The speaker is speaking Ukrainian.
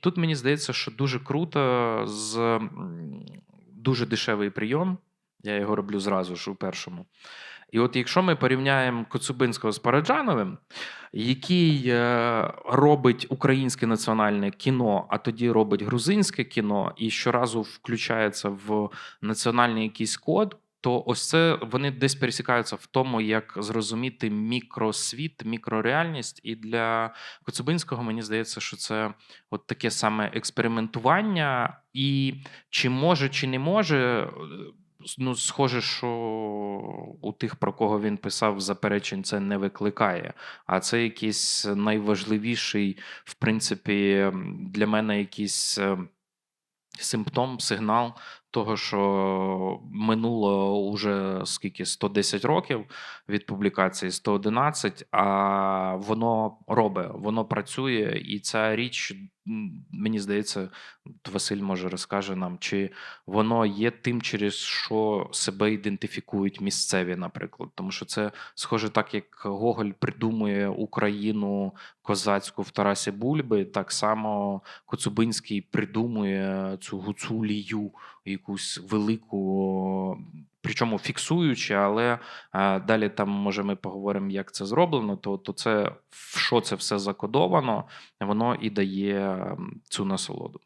Тут мені здається, що дуже круто з дуже дешевий прийом. Я його роблю зразу ж у першому. І от якщо ми порівняємо Коцюбинського з Параджановим, який е, робить українське національне кіно, а тоді робить грузинське кіно, і щоразу включається в національний якийсь код, то ось це вони десь пересікаються в тому, як зрозуміти мікросвіт, мікрореальність. І для Коцюбинського мені здається, що це от таке саме експериментування, і чи може, чи не може. е, Ну, схоже, що у тих, про кого він писав, заперечень це не викликає. А це якийсь найважливіший, в принципі, для мене якийсь е, симптом, сигнал того, що минуло уже скільки 110 років від публікації, 111, а воно робить, воно працює, і ця річ, мені здається, Василь може розкаже нам, чи воно є тим, через що себе ідентифікують місцеві, наприклад. Тому що це схоже, так як Гоголь придумує Україну козацьку в Тарасі Бульби, так само Коцюбинський придумує цю гуцулію, якусь велику. Причому фіксуючи, але е, далі там може ми поговоримо, як це зроблено. То, то це в що це все закодовано, воно і дає цю насолоду.